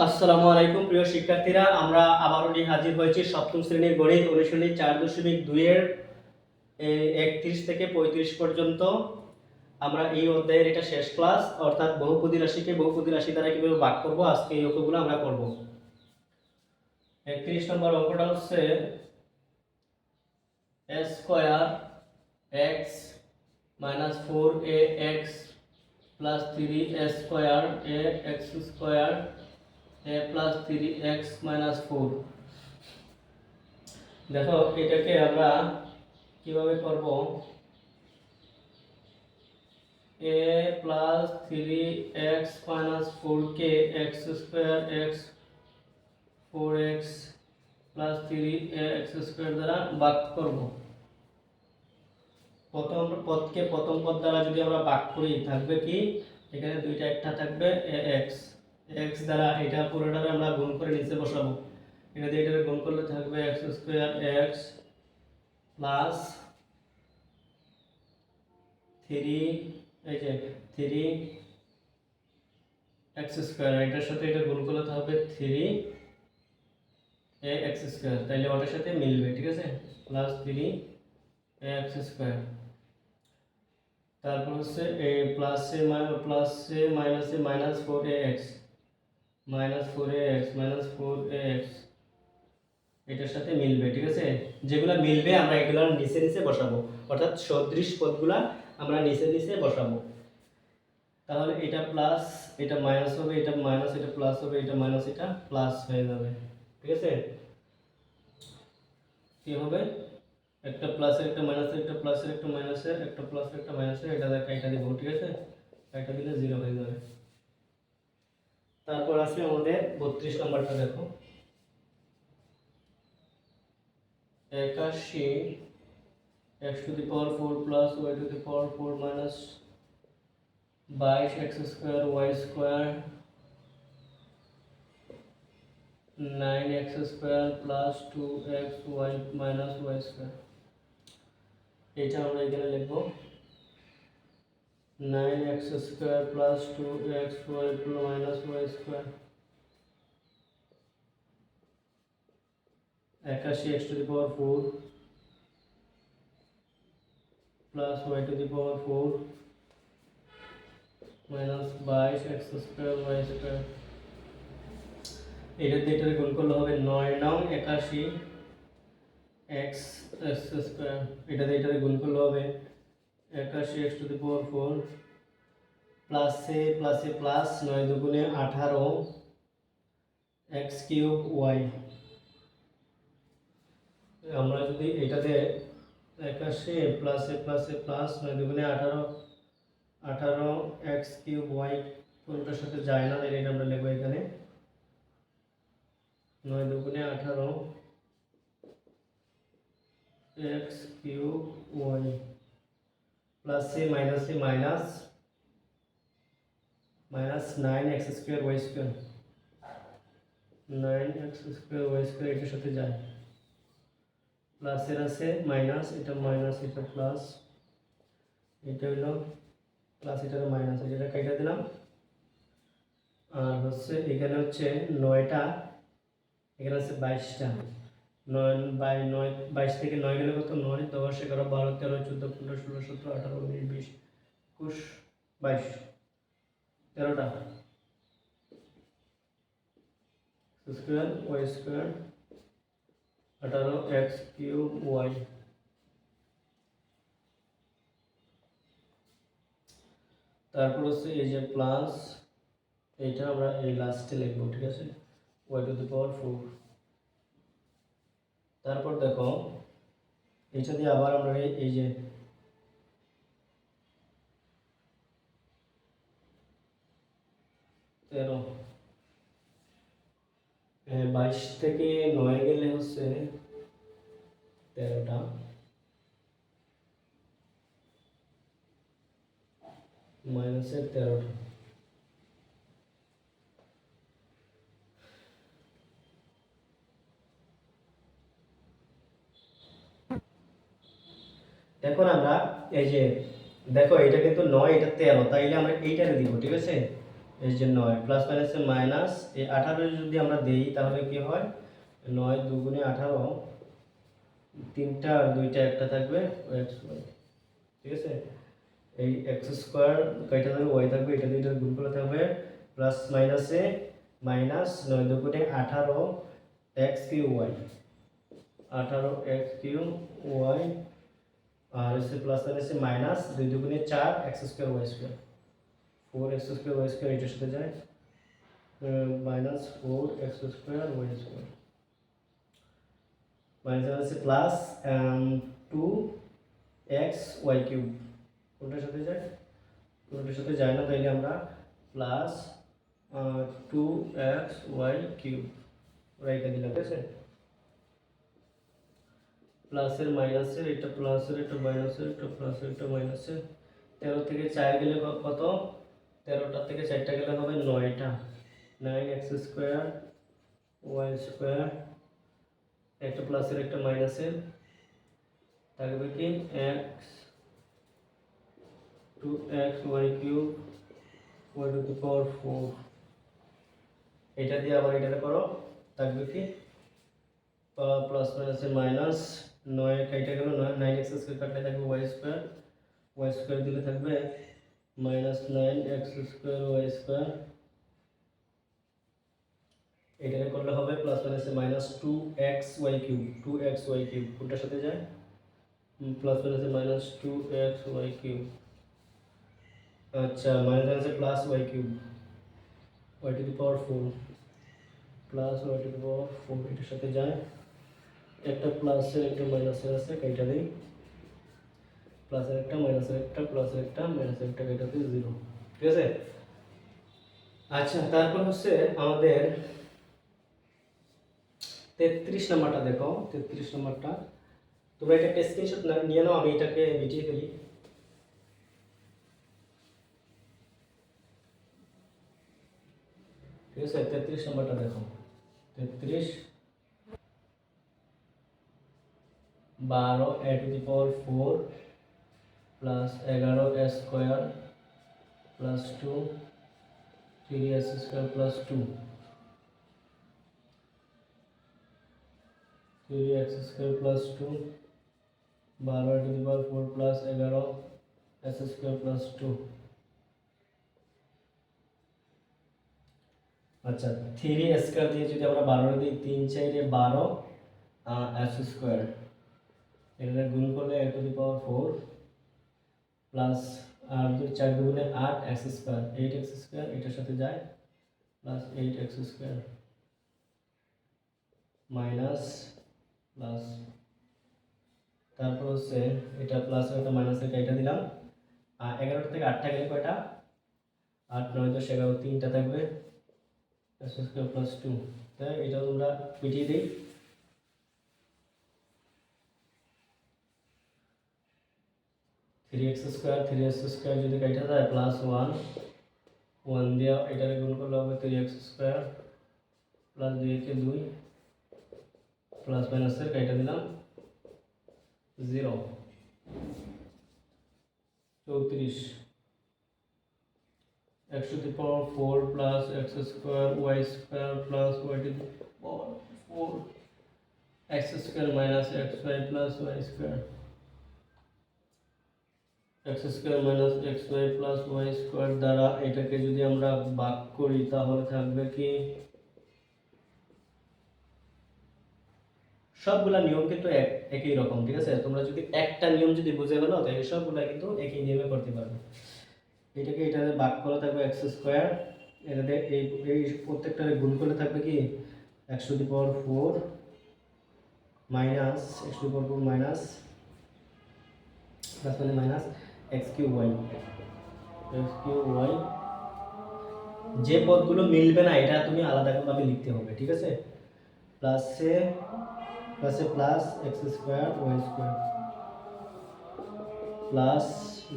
আসসালামু আলাইকুম, প্রিয় শিক্ষার্থীরা। আমরা আবারও হাজির হয়েছি সপ্তম শ্রেণির গণিত অনুশীলনী চার দশমিক দুইয়ের একত্রিশ থেকে পঁয়ত্রিশ পর্যন্ত। আমরা এই অধ্যায়ের এটা শেষ ক্লাস, অর্থাৎ বহুপদী রাশিকে বহুপদী রাশি দ্বারা কীভাবে ভাগ করব, আজকে এই অঙ্কগুলো আমরা করব। একত্রিশ নম্বর অঙ্কটা হচ্ছে a square x minus four a x plus three square a x square a plus three x minus four দেখো, এটাকে আমরা কীভাবে করব? A plus three x minus ফোরকে x square x four x plus three x square দ্বারা ভাগ করব। প্রথম পদকে প্রথম পদ দ্বারা যদি আমরা ভাগ করি, থাকবে কি? এখানে দুইটা একটা থাকবে এ এক্স এক্স দ্বারা এটা পুরোটাকে আমরা গুণ করে নিচে বসাবো। এটা দিয়ে গুণ করলে থাকবে x square x plus three এই যে থ্রি এক্স স্কোয়ার এটার সাথে এটা গুণ করলে হবে থ্রি এ এক্স স্কোয়ার তাইলে ওটার সাথে মিলবে, ঠিক আছে? Plus three a x square তারপর হচ্ছে এ প্লাসে প্লাসে মাইনাসে minus four a x minus four x minus four x এটার সাথে মিলবে, ঠিক আছে? যেগুলো মিলবে আমরা এগুলো নিচে নিচে বসাবো। অর্থাৎ সদৃশ পদগুলা আমরা নিচে নিচে বসাবো। তাহলে এটা প্লাস এটা মাইনাস হবে, এটা মাইনাস এটা প্লাস হবে, এটা মাইনাস এটা প্লাস হয়ে যাবে। ঠিক আছে? কি হবে? একটা প্লাসের একটা মাইনাসের একটা প্লাসের একটা মাইনাসের একটা প্লাসের একটা মাইনাসের এটা দেখ, এটা দিব, ঠিক আছে? এটা দিলে জিরো হয়ে যাবে। তারপর আছে আমাদের বত্রিশ নম্বরটা দেখো। একাশি x to the power four plus y to the power four minus বাইশ x square y square nine x square plus two x y minus y square এটা আমরা এখানে লিখব। Nine x square plus two x y minus y square একাশি x to the power four plus y to the power four minus বাইশ x square y square এটা দিয়ে এটাকে গুণ করলে হবে নয় নং একাশি এক্স এক্স স্কোয়ার এটা দিয়ে এটাকে গুণ করলে হবে একাশি x to the power four, প্লাসে প্লাসে প্লাস নয় দুগুণে আঠারো, এক্স কিউব ওয়াই। আমরা যদি এটাতে একাশি প্লাসে প্লাসে প্লাস নয় দুগুণে আঠারো আঠারো এক্স কিউব ওয়াই কোনটার সাথে যায় না এটা আমরা লিখব এখানে। নয় দুগুণে আঠারো, এক্স কিউব ওয়াই। প্লাসে মাইনাসে minus minus nine x square y square nine x square y square এটার সাথে যায়। প্লাসের আছে মাইনাস এটা মাইনাস এটা প্লাস এটা হইল প্লাস এটা মাইনাস এটা কেটে দিলাম। আর হচ্ছে এখানে হচ্ছে নয়টা, এখানে আছে বাইশটা। নয় বাই নয়, বাইশ থেকে নয় গেলে কত? নয়, দশ, এগারো, বারো, তেরো, চোদ্দ, পনেরো, ষোলো, সতেরো, আঠারো, উনিশ, বিশ, একুশ, বাইশ। তেরোটা। স্কোয়ার, ওয়াই স্কোয়ার, আঠারো, এক্স কিউব, ওয়াই। তারপর হচ্ছে এই যে প্লাস, এইটা আমরা এই লাস্টে লিখব, ঠিক আছে? Y to the power four. তারপর দেখো এইটা দিয়ে আবার আমরা এই- যে তেরো বাইশ থেকে নয় গেলে হচ্ছে তেরোটা। মাইনাসের তেরোটা। এখন আমরা, এই যে, দেখো এটা কিন্তু নয়, এটা তেরো, তাইলে আমরা এইটারে দিব, ঠিক আছে? এই যে নয় প্লাস মাইনাসে মাইনাস এই আঠারো যদি আমরা দিই, তাহলে কি হয়? নয় দুগুণে আঠারো, তিনটা আর দুইটা একটা থাকবে ঠিক আছে? এই এক্স স্কোয়ার কয়টা থাকবে? ওয়াই থাকবে, এটা দুইটা গুণ করে থাকবে প্লাস মাইনাসে মাইনাস নয় দুগুণে আঠারো এক্স কিউ ওয়াই আঠারো এক্স কিউ ওয়াই আর হচ্ছে প্লাস মাইনাসে মাইনাস দুই দুগুণে চার x square y square four x square y square এটার সাথে যায় minus four x square y square minus আছে plus two x y cube কোনটার সাথে যায় কোনটার সাথে যায় না তাইলে আমরা plus two x y cube রাইটা দিলাম ঠিক আছে প্লাসের মাইনাসের এটা প্লাসের, এটা মাইনাসের, এটা প্লাসের, এটা মাইনাসের। তেরো থেকে চার গেলে কত? তেরোটা থেকে চারটা গেলে হবে নয়টা। Nine x square, y square, একটা প্লাসের, একটা মাইনাসের। থাকবে কি? X two x y cube, y to the power four. এটা দিয়ে আবার এটা করো। থাকবে কি? প্লাস মাইনাসের মাইনাস নয় কেটে গেল নয় নাইন এক্স স্কোয়ার কাটলে থাকবে ওয়াই স্কোয়ার ওয়াই স্কোয়ার দিলে থাকবে minus nine x square y square এটাকে করলে হবে প্লাস মাইনাসে minus two x y cube two x y cube কোনটার সাথে যায়? প্লাস মাইনাসে minus two x y cube আচ্ছা মাইনাস মাইনাসে plus y cube y to the power four plus y to the power four এটার সাথে যায় একটা প্লাসের একটা মাইনাসের আছে, কেটে দিই। প্লাসের একটা, মাইনাসের একটা, প্লাসের একটা, মাইনাসের একটা কেটে দিই জিরো। ঠিক আছে? আচ্ছা তারপর হচ্ছে আমাদের তেত্রিশ নাম্বারটা দেখো, তেত্রিশ নাম্বারটা। তোমরা এটা একটা স্ক্রিনশট নিয়ে নাও, আমি এটাকে মিটিয়ে ফেলি। ঠিক আছে? তেত্রিশ নাম্বারটা দেখো। তেত্রিশ বারো a to the power four plus এগারো a square plus two three s square plus two three x square plus two বারো to the power four plus এগারো এস স্কোয়ার প্লাস টু আচ্ছা থ্রি স্কোয়ার দিয়ে যদি আমরা বারো দিই, তিন চাইরে বারো এস স্কোয়ার এটা গুণ করলে a to the power four plus আর দুই চার দুগুণে আট x square, eight x square, এটার সাথে যায় plus eight x square minus plus, তারপর হচ্ছে এটা প্লাস একটা মাইনাসের এটা দিলাম। আর এগারোটা থেকে আটটা গেলে কয়টা? আট, নয়, দশ, এগারো, তিনটা থাকবে। X square plus two. তাই এটা তোমরা মিটিয়ে দিই। Three x square three x square যদি কাটা যায় প্লাস ওয়ান ওয়ান দিয়ে এটাকে গুণ করলে হবে থ্রি এক্স স্কোয়ার প্লাস দুই একে দুই প্লাস মাইনাসের কাটা দিলাম জিরো চৌত্রিশ x to the power four plus x square y square plus y to the power four x square minus x y plus y square x square minus x y plus y square দ্বারা এটাকে যদি আমরা ভাগ করি, তাহলে থাকবে কি? সবগুলা নিয়ম কিন্তু এক, একই রকম, ঠিক আছে? তোমরা যদি একটা নিয়ম যদি বুঝে গেলো তাহলে সবগুলা কিন্তু একই নিয়মে করতে পারবে। এটাকে এটাতে ভাগ করা থাকবে এক্স স্কোয়ার এটাতে এই এই প্রত্যেকটারে গুণ করলে থাকবে কি? X to the power four minus x to the power four minus plus মানে minus x y x y যে পদগুলো মিলবে না এটা তুমি আলাদাভাবে লিখতে হবে ঠিক আছে প্লাসে প্লাসে plus x square y square plus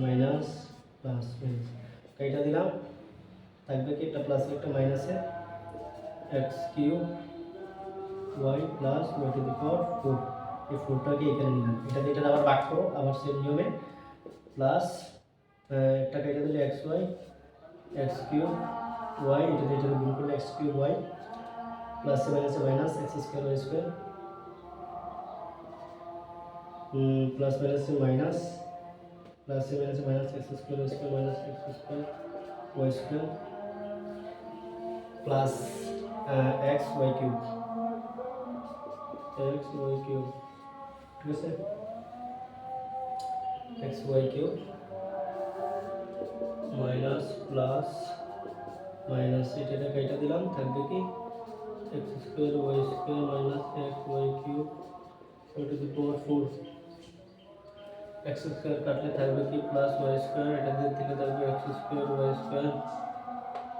minus plus minus এইটা দিলাম থাকবে কি একটা প্লাস একটা মাইনাসে x cube y plus y to the power four এই ফোরটাকে এখানে নিলাম এটা দিয়ে আবার ভাগ করো আবার সেম নিয়মে প্লাস একটা কেটে দিলে x y x cube y এটা দিয়ে এটা গুণ করলে x cube y plus seven আছে minus x square y square plus minus minus plus seven আছে minus x square y square minus x square y square plus x y cube x y cube ঠিক আছে x y cube minus plus minus এটা এটা কেটে দিলাম, থাকবে কি x square y square minus x y cube to the power four x square কাটলে থাকবে কি প্লাস ওয়াই স্কোয়ার এটা দিয়ে থেকে থাকবে x square y square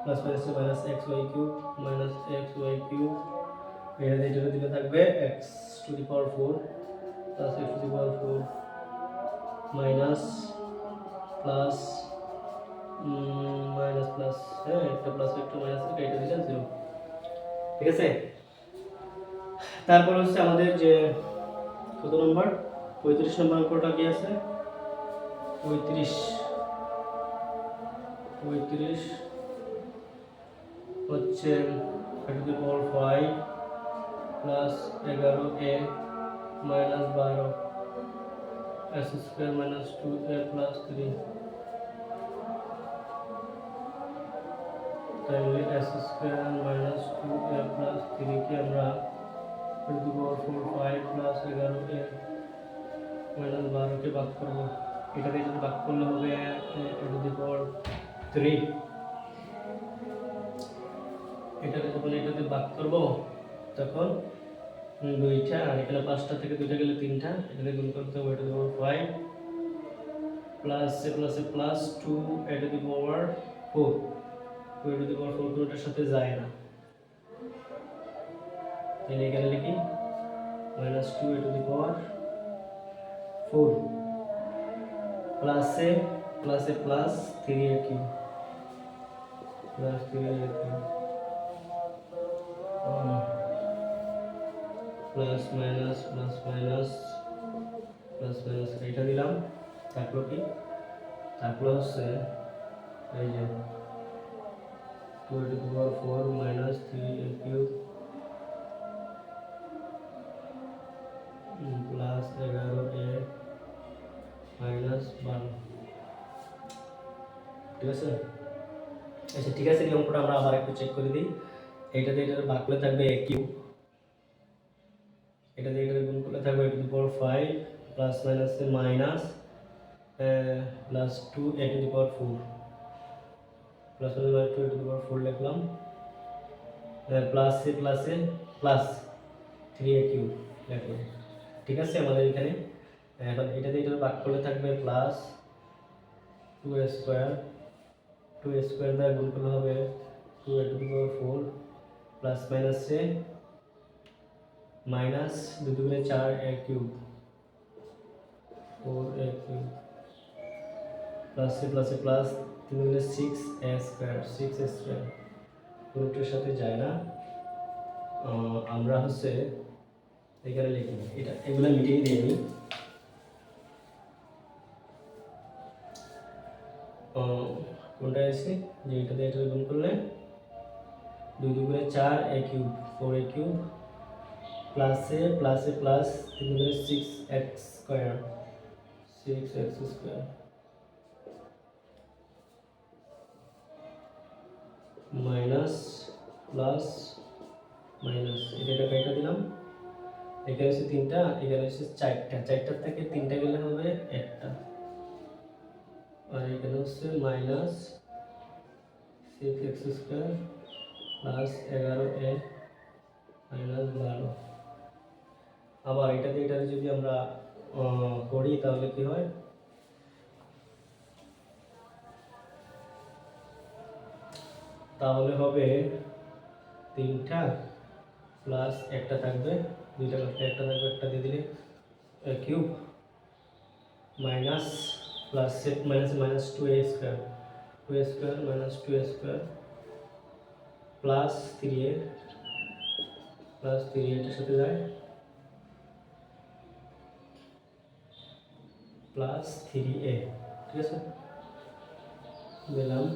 plus minus minus x y cube minus x y cube এটা দিয়ে এটা দিলে থাকবে x to the power four plus x to the power four minus plus minus plus হ্যাঁ একটা প্লাস একটা মাইনাস এটা দিলেন জিরো ঠিক আছে? তারপর হচ্ছে আমাদের যে কত নম্বর পঁয়ত্রিশ নম্বর অঙ্কটা কি আছে? পঁয়ত্রিশ। পঁয়ত্রিশ হচ্ছে to the power five plus এগারো এ মাইনাস বারো। S square minus two a plus three তাহলে s square minus two a plus থ্রিকে আমরা to the power four five plus এগারো এ মাইনাস বারোকে ভাগ করব এটাকে যদি ভাগ করলে হবে টু দি পাওয়ার থ্রি এটাকে যখন এটাতে ভাগ করব তখন দুইটা, আর এখানে পাঁচটা থেকে দুইটা গেলে তিনটা। এটাতে গুণ করতে হবে to the power five plus a plus a plus two a to the power four two a to the power four কোনোটার সাথে যায় না। তাহলে এখানে লিখি minus two a to the power four plus a plus a plus three a cube plus three a cube plus minus plus minus plus minus এইটা দিলাম। তারপর কি? তারপর হচ্ছে, এই যে two to the power four minus three a cube plus এগারো a minus বারো ঠিক আছে? আচ্ছা ঠিক আছে, এই অঙ্কটা আমরা আবার একটু চেক করে দিই। এইটাতে এটার ভাগ করলে থাকবে এ কিউব এটা দিয়ে এটা গুণ করলে থাকবে to the power five plus minus minus plus two a to the power four plus minus two a to the power four লিখলাম। Plus a plus a plus three a cube লিখলাম। ঠিক আছে আমাদের এখানে? এখন এটা দিয়ে এটা ভাগ করলে থাকবে plus two a square two a square দ্বারা গুণ করলে হবে two a to the power four plus মাইনাসে মাইনাস দুই দুগুণে চার a cube. Four a cube. Plus প্লাসে প্লাস তিন দুগুণে six, a square. Six a square. সাথে যায় না। আমরা হচ্ছে এখানে লিখি এটা, এগুলো মিটিয়ে দিয়ে নিই কোনটা এসে যে এটা দিয়ে এটা গুণ করলে দুই দুগুণে চার a cube. Four a cube. প্লাসে প্লাসে প্লাস তিন দুগুণে six x square six x square minus plus minus এটা কয়টা দিলাম। এখানে হচ্ছে তিনটা, এখানে হচ্ছে চারটা। চারটার থেকে তিনটা গেলে হবে একটা। আর এখানে হচ্ছে minus six x square plus এগারো এ মাইনাস বারো। আবার এটা দিয়ে এটা যদি আমরা করি তাহলে কি হয়? তাহলে হবে তিনটা প্লাস একটা থাকবে, দুইটা করতে একটা থাকবে, একটা দিয়ে দিলে cube minus plus set minus minus two a square two a square minus two a square plus three a plus three এটার সাথে যায়। প্লাস থ্রি এ ঠিক আছে? দিলাম।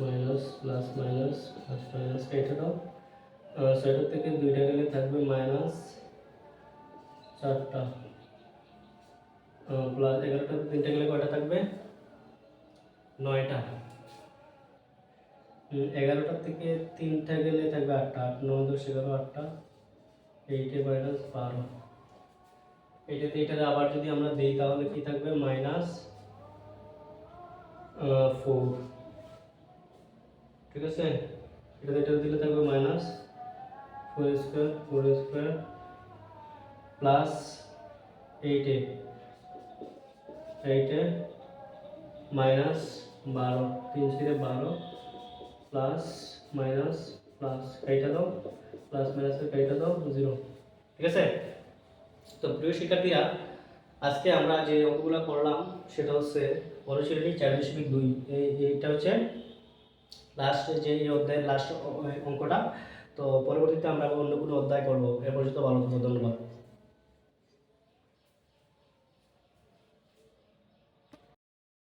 Minus plus minus plus minus এটা দাও। ছয়টা থেকে দুইটা গেলে থাকবে মাইনাস চারটা। প্লাস এগারোটা তিনটা গেলে কয়টা থাকবে? নয়টা। হুম, এগারোটা থেকে তিনটা গেলে থাকবে আটটা। আট নয় দশ এগারো আটটা। এইটে মাইনাস বারো এইটাতে এটাতে আবার যদি আমরা দিই তাহলে কি থাকবে? মাইনাস ফোর ঠিক আছে? এটাতে এটা দিলে থাকবে minus four square four square plus এইটে এইটে মাইনাস বারো। তিন ছিঁড়ে বারো প্লাস মাইনাস প্লাস এইটা দাও প্লাস মাইনাসের এইটা দাও জিরো ঠিক আছে? তো প্রিয় শিক্ষার্থীরা, আজকে আমরা যে অঙ্কগুলো করলাম, সেটা হচ্ছে পরিশীলনী চার দশমিক দুই। এই এইটা হচ্ছে লাস্ট যে এই অধ্যায়ের লাস্ট অঙ্কটা। তো পরবর্তীতে আমরা অন্য কোনো অধ্যায় করব। এ পর্যন্ত ভালো থাকব ধন্যবাদ।